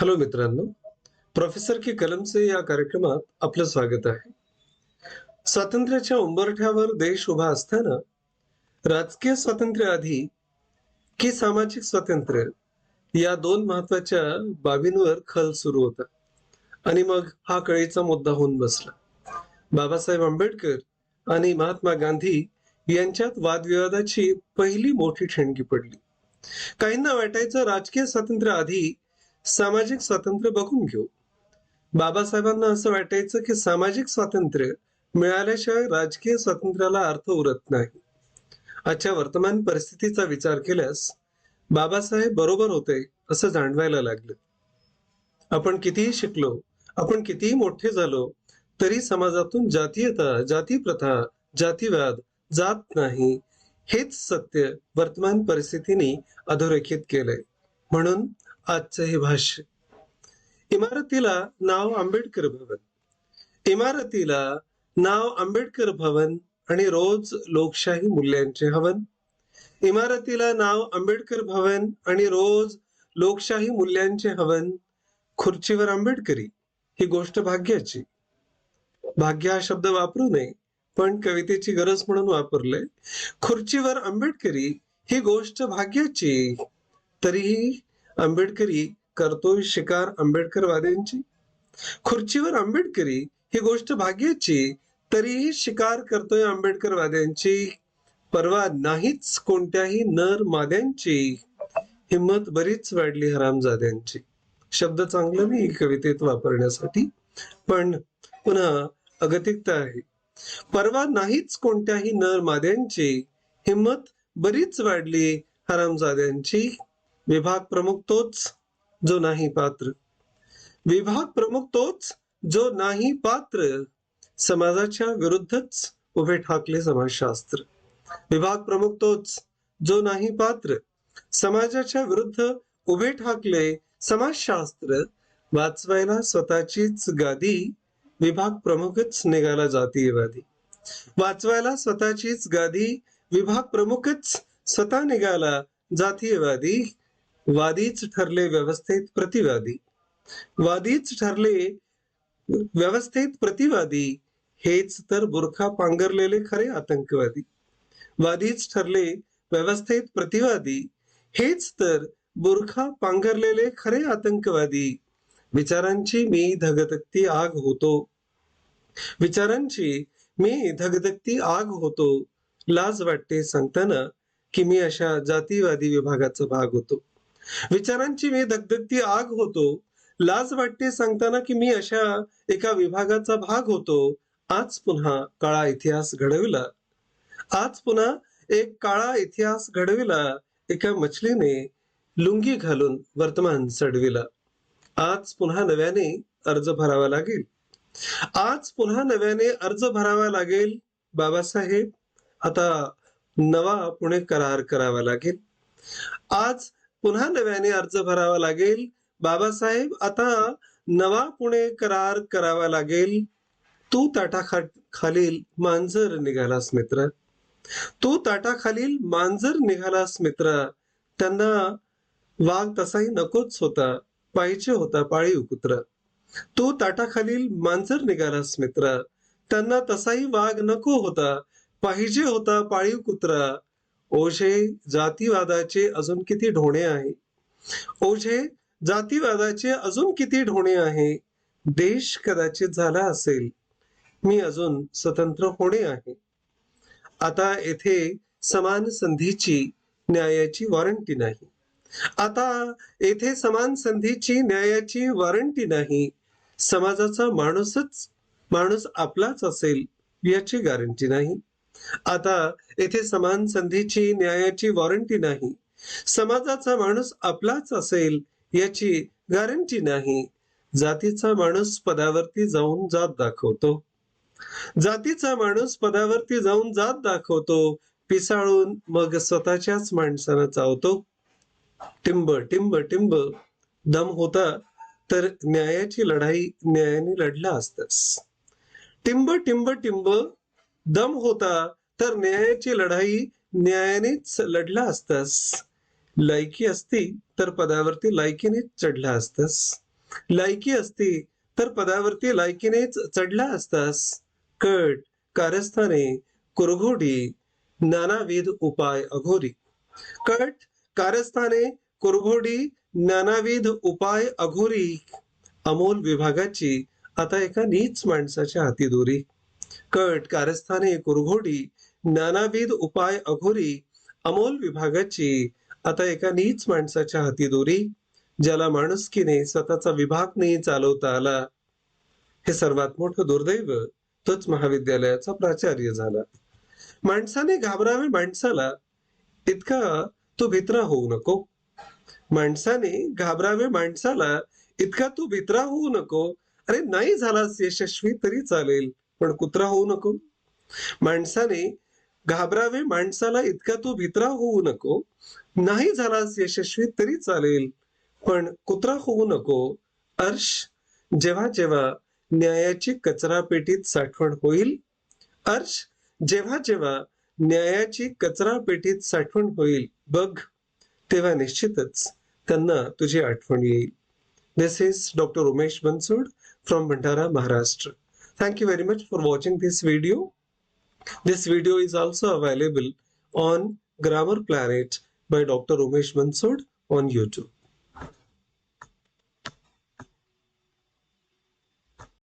Hello मित्रांनो professor के कलमचे या कार्यक्रमात आपलं स्वागत आहे. स्वातंत्र्याच्या उंबरठ्यावर देश उभा असताना राजकीय स्वातंत्र्य आधी की सामाजिक स्वातंत्र्य या दोन महत्त्वाच्या बाबींवर खल सुरू होता. आणि मग हा कळीचा मुद्दा होऊन बसला. बाबासाहेब आंबेडकर आणि महात्मा गांधी यांच्यात वादविवादाची पहिली मोठी ठिणगी पडली. काहींना वाटायचं राजकीय स्वातंत्र्य आधी सामाजिक स्वातंत्र्य बघून घेऊ. बाबासाहेबांना असं वाटायचं की सामाजिक स्वातंत्र्य मिळाल्याशिवाय राजकीय स्वातंत्र्याला अर्थ उरत नाही. आजच्या वर्तमान परिस्थितीचा विचार केल्यास बाबासाहेब बरोबर होते असं जाणवायला लागलं. आपण कितीही शिकलो आपण कितीही मोठे झालो तरी समाजातून जातीयता जाती प्रथा जातीवाद जात नाही हेच सत्य वर्तमान परिस्थितीने अधोरेखित केलंय. म्हणून आजचं हे भाष्य. इमारतीला नाव आंबेडकर भवन. इमारतीला नाव आंबेडकर भवन आणि रोज लोकशाही मूल्यांचे हवन. इमारतीला नाव आंबेडकर भवन आणि रोज लोकशाही मूल्यांचे हवन खुर्चीवर आंबेडकरी. ही गोष्ट भाग्याची. भाग्य हा शब्द वापरू नये पण कवितेची गरज म्हणून वापरले खुर्चीवर आंबेडकरी ही गोष्ट भाग्याची. तरीही आंबेडकरी करतोय शिकार आंबेडकरवाद्यांची? खुर्चीवर आंबेडकरी ही गोष्ट भाग्याची तरीही शिकार करतोय आंबेडकरवाद्यांची. परवा नाहीच कोणत्याही नर माद्यांची. हिंमत बरीच वाढली हरामजाद्यांची. शब्द चांगला नाही कवितेत वापरण्यासाठी. पण पुन्हा अगतिकता आहे. परवा नाहीच कोणत्याही नर माद्यांची हिंमत बरीच वाढली हरामजाद्यांची. विभाग प्रमुख तोच जो नाही पात्र. विभाग प्रमुख तोच जो नाही पात्र. समाजाच्या विरुद्धच उभे ठाकले समाजशास्त्र. विभाग प्रमुख तोच जो नाही पात्र. समाजाच्या विरुद्ध उभे ठाकले समाजशास्त्र. वाचवायला स्वतःचीच गादी विभाग प्रमुखच निघाला जातीयवादी. वाचवायला स्वतःचीच गादी विभाग प्रमुखच स्वतः निघाला जातीयवादी. वादीच ठरले व्यवस्थेत प्रतिवादी. वादीच ठरले व्यवस्थेत प्रतिवादी हेच तर बुरखा पांघरलेले खरे आतंकवादी. वादीच ठरले व्यवस्थेत प्रतिवादी हेच तर बुरखा पांघरलेले खरे आतंकवादी. विचारांची मी धगधगती आग होतो. विचारांची मी धगधगती आग होतो. लाज वाटते सांगताना की मी अशा जातीवादी विभागाचा भाग होतो. विचारांची मी धगधगती आग होतो. लाज वाटते सांगताना की मी अशा एका विभागाचा भाग होतो. आज पुन्हा काळा इतिहास घडविला. आज पुन्हा एक काळा इतिहास घडविला. एका मछलीने लुंगी घालून वर्तमान चढविला. आज पुन्हा नव्याने अर्ज भरावा लागेल. आज पुन्हा नव्याने अर्ज भरावा लागेल बाबासाहेब. आता नवा पुणे करार करावा लागेल. आज पुन्हा नव्याने अर्ज भरावा लागेल. बाबासाहेब आता नवा पुणे करार करावा लागेल. तू ताटाखा खालील मांजर निघालास मित्र. तू ताटाखालील मांजर निघालास मित्र. त्यांना वाघ तसाही नकोच होता. पाहिजे होता पाळीव कुत्रा. तू ताटाखालील मांजर निघालास मित्र. त्यांना तसाही वाघ नको होता. पाहिजे होता पाळीव कुत्रा. ओझे जातीवादाचे अजून किती ढोणे आहे? ओझे जातीवादाचे अजून किती ढोणे आहे? देश कदाचित झाला असेल. मी अजून स्वतंत्र होणे आहे. आता येथे समान संधीची न्यायाची वॉरंटी नाही. आता येथे समान संधीची न्यायाची वॉरंटी नाही. समाजाचा माणूसच माणूस आपलाच असेल याची गॅरंटी नाही. आता येथे समान संधीची न्यायाची वॉरंटी नाही. समाजाचा माणूस आपलाच असेल याची गॅरंटी नाही. जातीचा माणूस पदावरती जाऊन जात दाखवतो. जातीचा माणूस पदावरती जाऊन जात दाखवतो पिसाळून मग स्वतःच्याच माणसानं चावतो. टिंब टिंब टिंब. दम होता तर न्यायाची लढाई न्यायाने लढला असतस टिंब टिंब टिंब. दम होता तर न्यायाची लढाई न्यायानेच लढला असतास. लायकी असती तर पदावरती लायकीनेच चढला असतास. लायकी असती तर पदावरती लायकीनेच चढला असतास. कट कारस्थाने कुरघोडी नानाविध उपाय अघोरी. कट कारस्थाने कुरघोडी नानाविध उपाय अघोरी. अमोल विभागाची आता एका नीच माणसाच्या हाती दोरी. कट कारस्थाने कुरघोडी नानाविध उपाय अघोरी अमोल विभागाची. आता एका नीच माणसाच्या हाती दोरी ज्याला माणुसकीने स्वतःचा विभाग नाही चालवता आला. हे सर्वात मोठं दुर्दैव तोच महाविद्यालयाचा प्राचार्य झाला. माणसाने घाबरावे माणसाला इतका तो भित्रा होऊ नको. माणसाने घाबरावे माणसाला इतका तू भित्रा होऊ नको. अरे नाही झालास यशस्वी तरी चालेल. पण कुत्रा होऊ नको. माणसाने घाबरावे माणसाला इतका तो भित्रा होऊ नको. नाही झालास यशस्वी तरी चालेल. पण कुत्रा होऊ नको. अर्श जेव्हा जेव्हा न्यायाची कचरा पेटीत साठवण होईल अर्श जेव्हा जेव्हा न्यायाची कचरा पेटीत साठवण होईल बघ तेव्हा निश्चितच त्यांना तुझी आठवण येईल. This is doctor Umesh Bansod from Bhandara Maharashtra Thank you very much for watching this video. This video is also available on Grammar Planet by Dr. Umesh Bansod on YouTube.